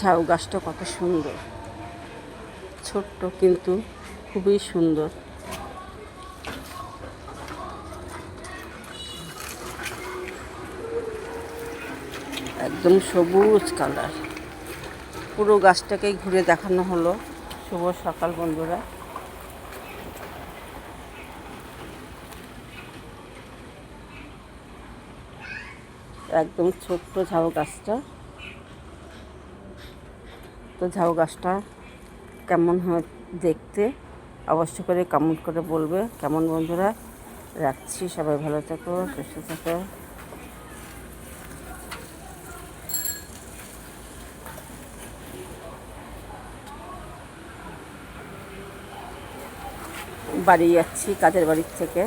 ঝাউ গাছটা কত সুন্দর। ছোট্ট কিন্তু খুবই সুন্দর। একদম সবুজ কালার। পুরো গাছটাকেই ঘুরে দেখানো হলো। শুভ সকাল, বন্ধুরা। একদম ছোট্ট ঝাউ গাছটা। তো ঝাউ গাছটা কেমন হয় দেখতে অবশ্য করে কমেন্ট করে বলবে। কেমন বন্ধুরা? রাখছি, সবাই ভালো থেকো, সুস্থ থেকো। বাড়ি যাচ্ছি, কাজের বাড়ির থেকে।